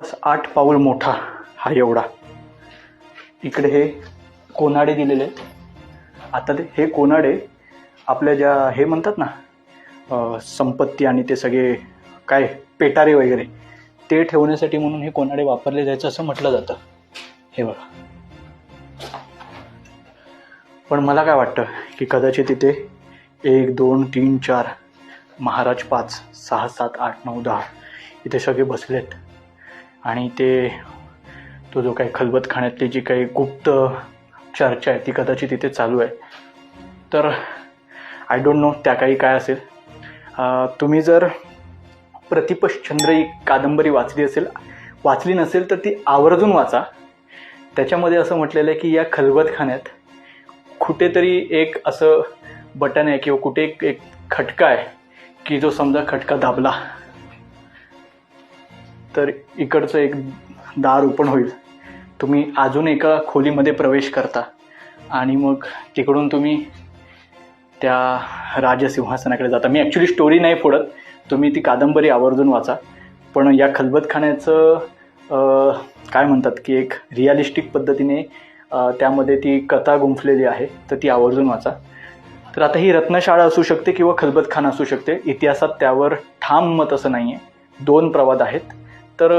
बस आठ पाऊल मोठा हा एवढा. इकडे हे कोनाडे दिलेले आहेत. आता ते हे कोनाडे आपल्या ज्या हे म्हणतात ना संपत्ती आणि ते सगळे काय पेटारे वगैरे ते ठेवण्यासाठी म्हणून हे कोनाडे वापरले जायचं असं म्हटलं जातं. हे बघा. पण मला काय वाटतं की कदाचित तिथे एक दोन तीन चार महाराज पाच सहा सात आठ नऊ दहा इथे सगळे बसलेत. आणि ते तो जो काही खलबतखाण्यातली जी काही गुप्त चर्चा आहे ती कदाचित तिथे चालू आहे. तर आय डोंट नो त्या काही काय असेल. तुम्ही जर प्रतिपश्चंद्र ही कादंबरी वाचली असेल वाचली नसेल तर ती आवर्जून वाचा. त्याच्यामध्ये असं म्हटलेलं आहे की या खलबतखान्यात कुठेतरी एक असं बटन आहे किंवा कुठे एक एक खटका आहे की जो समजा खटका दाबला. तर इकडचं एक दार ओपन होईल. तुम्ही अजून एका खोलीमध्ये प्रवेश करता. आणि मग तिकडून तुम्ही त्या राजसिंहासनाकडे जाता. मी ॲक्च्युली स्टोरी नाही फोडत. तुम्ही ती कादंबरी आवर्जून वाचा. पण या खलबतखान्याचं काय म्हणतात की एक रिअलिस्टिक पद्धतीने त्यामध्ये ती कथा गुंफलेली आहे तर ती आवर्जून वाचा. तर आता ही रत्नशाळा असू शकते किंवा खलबतखाना असू शकते. इतिहासात त्यावर ठाम मत असं नाही आहे दोन प्रवाद आहेत. तर